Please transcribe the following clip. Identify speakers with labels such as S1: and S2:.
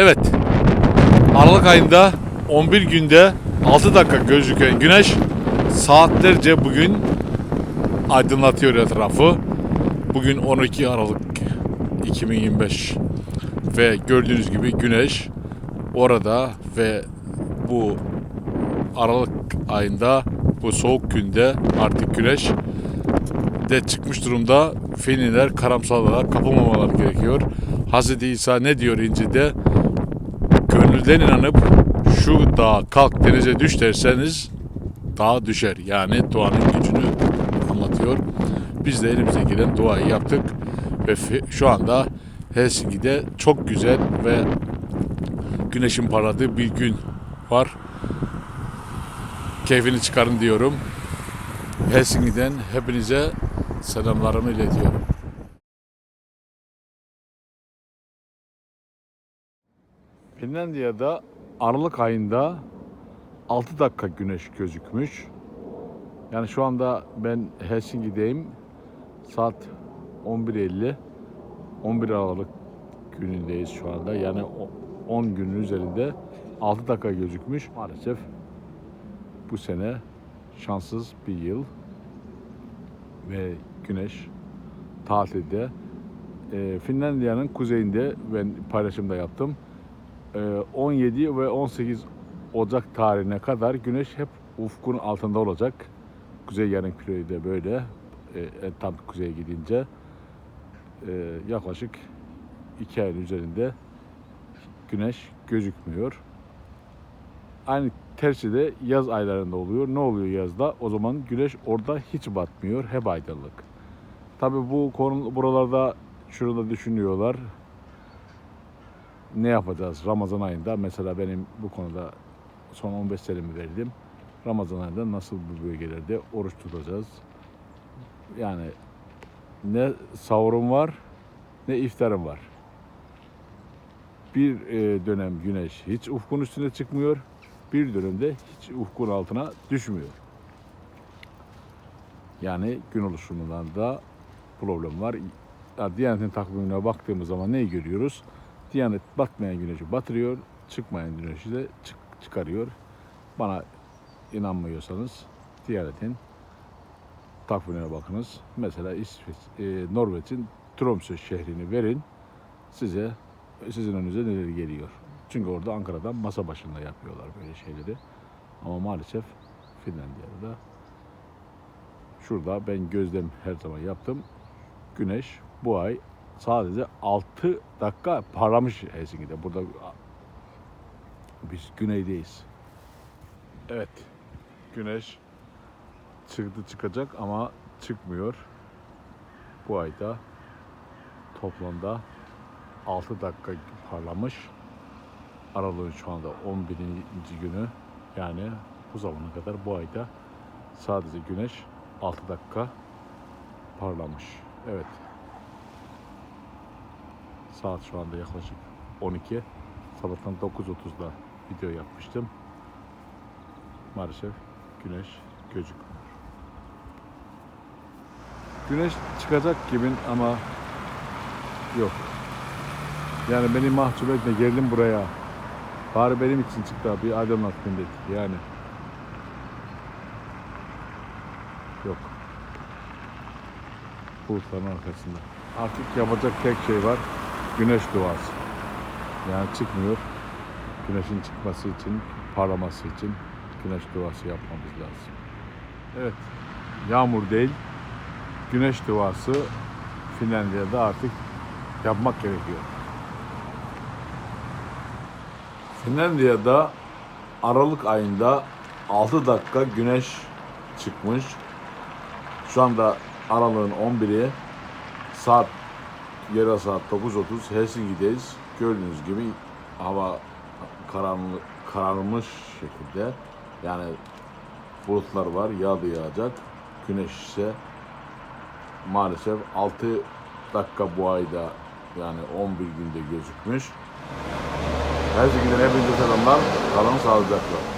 S1: Evet. Aralık ayında 11 günde 6 dakika gözüken güneş saatlerce bugün aydınlatıyor etrafı. Bugün 12 Aralık 2025 ve gördüğünüz gibi güneş orada ve bu Aralık ayında bu soğuk günde artık güneş de çıkmış durumda. Feniler karamsarlığa kapılmamalar gerekiyor. Hz. İsa ne diyor İncil'de? Gönülden inanıp şu dağa kalk denize düş derseniz dağ düşer. Yani duanın gücünü anlatıyor. Biz de elimize gelen duayı yaptık ve şu anda Helsinki'de çok güzel ve güneşin parladığı bir gün var. Keyfini çıkarın diyorum. Helsinki'den hepinize selamlarımı iletiyorum. Finlandiya'da Aralık ayında 6 dakika güneş gözükmüş. Yani şu anda ben Helsinki'deyim. Saat 11.50. 11 Aralık günündeyiz şu anda. Yani o- 10 günün üzerinde 6 dakika gözükmüş. Maalesef bu sene şanssız bir yıl ve güneş tatilde. Ee, Finlandiya'nın kuzeyinde ben paylaşımda yaptım. Ee, 17 ve 18 Ocak tarihine kadar güneş hep ufkun altında olacak. Kuzey yarım kürede böyle e, tam kuzeye gidince e, yaklaşık iki ayın üzerinde güneş gözükmüyor. Aynı tersi de yaz aylarında oluyor. Ne oluyor yazda? O zaman güneş orada hiç batmıyor. Hep aydınlık. Tabii bu konu buralarda şurada düşünüyorlar. Ne yapacağız Ramazan ayında? Mesela benim bu konuda son 15 senemi verdim. Ramazan ayında nasıl bu bölgelerde oruç tutacağız? Yani ne sahurum var ne iftarım var. Bir e, dönem güneş hiç ufkun üstüne çıkmıyor. Bir dönemde hiç ufkun altına düşmüyor. Yani gün oluşumundan da problem var. Ya, Diyanet'in takvimine baktığımız zaman neyi görüyoruz? Diyanet batmayan güneşi batırıyor, çıkmayan güneşi de çık- çıkarıyor. Bana inanmıyorsanız Diyanet'in takvimine bakınız. Mesela İsveç, e, Norveç'in Tromsø şehrini verin. Size sizin önünüze neler geliyor. Çünkü orada Ankara'dan masa başında yapıyorlar böyle şeyleri. Ama maalesef Finlandiya'da da şurada ben gözlem her zaman yaptım. Güneş bu ay sadece 6 dakika parlamış Helsinki'de. Burada biz güneydeyiz. Evet. Güneş çıktı çıkacak ama çıkmıyor. Bu ayda toplamda 6 dakika parlamış. Aralığın şu anda 11. günü. Yani bu zamana kadar bu ayda sadece güneş 6 dakika parlamış. Evet. Saat şu anda yaklaşık 12. Sabahtan 9.30'da video yapmıştım. Maalesef güneş gözükmüyor. Güneş çıkacak gibi ama yok. Yani beni mahcup etme geldim buraya. Bari benim için çıktı bir aydınlattın dedi. Yani yok. Bulutların arkasında. Artık yapacak tek şey var. Güneş duası. Yani çıkmıyor. Güneşin çıkması için, parlaması için güneş duası yapmamız lazım. Evet. Yağmur değil, güneş duası Finlandiya'da artık yapmak gerekiyor. Finlandiya'da Aralık ayında 6 dakika güneş çıkmış. Şu anda Aralık'ın 11'i saat yarı saat 9.30 Helsinki'deyiz. Gördüğünüz gibi hava karanlık, kararmış şekilde yani bulutlar var yağdı yağacak. Güneş ise maalesef 6 dakika bu ayda yani 11 günde gözükmüş. Helsinki'den hepinize selamlar. Kalın sağlıcakla.